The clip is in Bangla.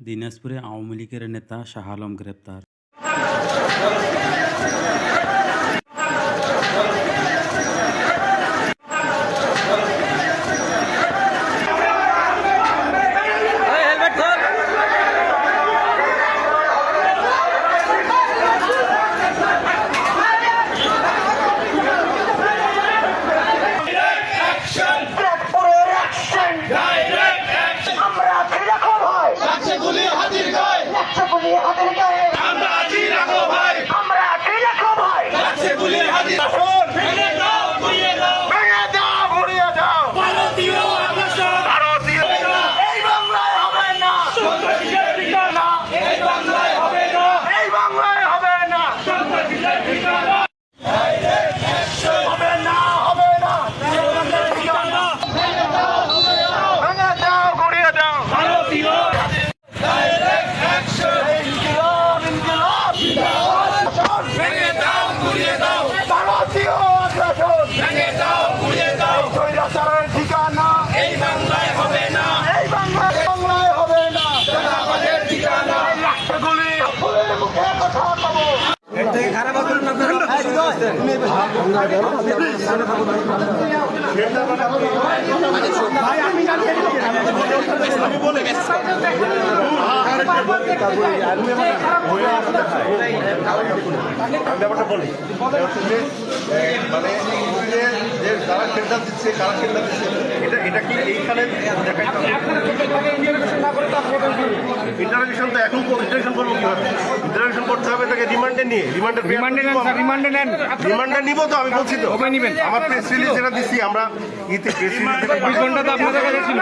দিনাজপুরে আওয়ামী লীগের নেতা শাহ আলম গ্রেপ্তার ব্যাপারটা বলি মানে যে যে যারা সেন্টার দিচ্ছে কারা সেন্টার দিচ্ছে এটা এটা কি এইখানে দেখাইতে ইন্টারভিউশন তো এখন ইন্টারভিউশন করব কীভাবে? করতে রিমান্ডে নিয়ে রিমান্ডের রিমান্ডে নেন রিমান্ডে নেন। রিমান্ডে নিব তো আমি বলছি তো। কবে নেবেন। আমার প্রেস রিলিজ যেটা দিচ্ছি আমরা ইতি প্রেস রিলিজ যেটা ঘণ্টা তো আপনাদের কাছে ছিল।